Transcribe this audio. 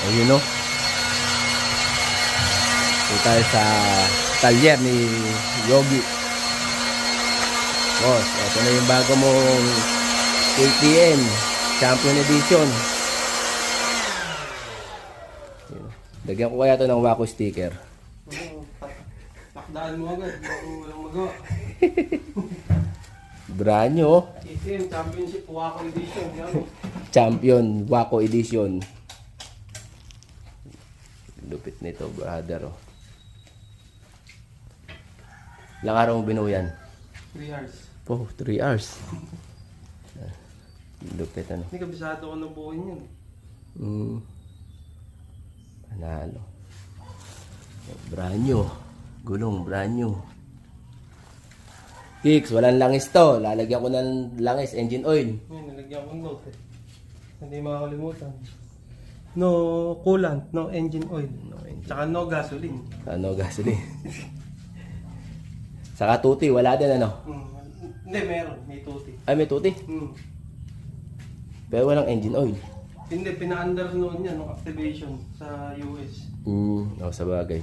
Ayun no. Dito tayo sa talyer ni Yogi. Boss, ito na yung bago mong KTM Champion Edition. Lagyan ko kaya ito ng Waco sticker. Takdaan mo agad. Bago walang magawa. Brand new, oh. ATM Championship Waco Edition. Champion Waco Edition. Lupit nito, brother. Oh. Ilang araw mo binuo yan? 3 hours. Oh, 3 hours. Lupit ano. Hindi kabisado ko ng buhay niyan. Mm. Panalo. Brand new. Gulong, brand new. Kicks, walang langis to. Lalagyan ko ng langis, engine oil. Ngayon, nilagyan ko ng note eh. Hindi makakalimutan. No coolant, no engine oil. No engine. Tsaka no gasoline. Ano, gasoline. Saka tuti, wala din ano. Hmm. Hindi, meron. May tuti. Ay, may tuti. Hmm. Pero walang engine oil. Hindi, pina-under noon yan, nung activation sa US. Mm, oh, sa bagay.